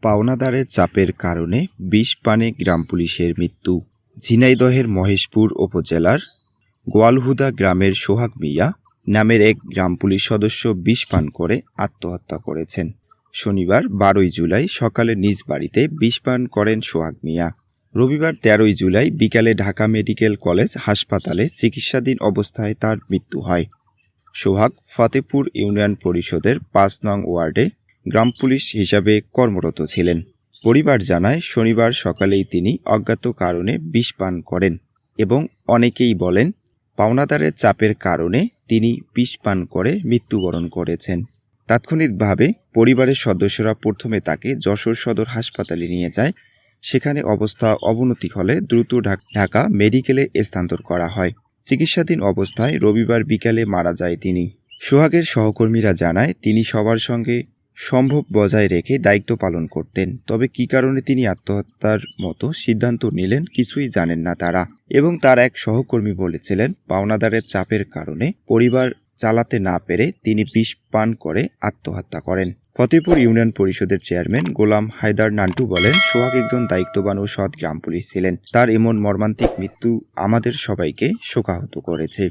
পাওনাদারের চাপের কারণে বিষ পানে গ্রাম পুলিশের মৃত্যু। ঝিনাইদহের মহেশপুর উপজেলার গোয়ালহুদা গ্রামের সোহাগ মিয়া নামের এক গ্রাম পুলিশ সদস্য বিষ পান করে আত্মহত্যা করেছেন। শনিবার বারোই জুলাই সকালে নিজ বাড়িতে বিষ পান করেন সোহাগ মিয়া। রবিবার তেরোই জুলাই বিকালে ঢাকা মেডিকেল কলেজ হাসপাতালে চিকিৎসাধীন অবস্থায় তার মৃত্যু হয়। সোহাগ ফতেপুর ইউনিয়ন পরিষদের পাঁচ নং ওয়ার্ডে গ্রাম পুলিশ হিসাবে কর্মরত ছিলেন। পরিবার জানায়, শনিবার সকালেই তিনি অজ্ঞাত কারণে বিষ পান করেন এবং অনেকেই বলেন, পাওনাদারের চাপের কারণে তিনি বিষ পান করে মৃত্যুবরণ করেছেন। তাৎক্ষণিকভাবে পরিবারের সদস্যরা প্রথমে তাকে যশোর সদর হাসপাতালে নিয়ে যায়। সেখানে অবস্থা অবনতি হলে দ্রুত ঢাক- মেডিকেলে স্থানান্তর করা হয়। চিকিৎসাধীন অবস্থায় রবিবার বিকালে মারা যায় তিনি। সোহাগের সহকর্মীরা জানায়, তিনি সবার সঙ্গে সম্ভব বজায় রেখে দায়িত্ব পালন করতেন। তবে কী কারণে তিনি আত্মহত্যার মতো সিদ্ধান্ত নিলেন কিছুই জানেন না তারা এবং তার এক সহকর্মী বলেছিলেন, পাওনাদারের চাপের কারণে পরিবার চালাতে না পেরে তিনি বিষ পান করে আত্মহত্যা করেন। ফতেপুর ইউনিয়ন পরিষদের চেয়ারম্যান গোলাম হায়দার নান্টু বলেন, সোহাগ একজন দায়িত্ববান ও সৎ গ্রাম পুলিশ ছিলেন। তার এমন মর্মান্তিক মৃত্যু আমাদের সবাইকে শোকাহত করেছে।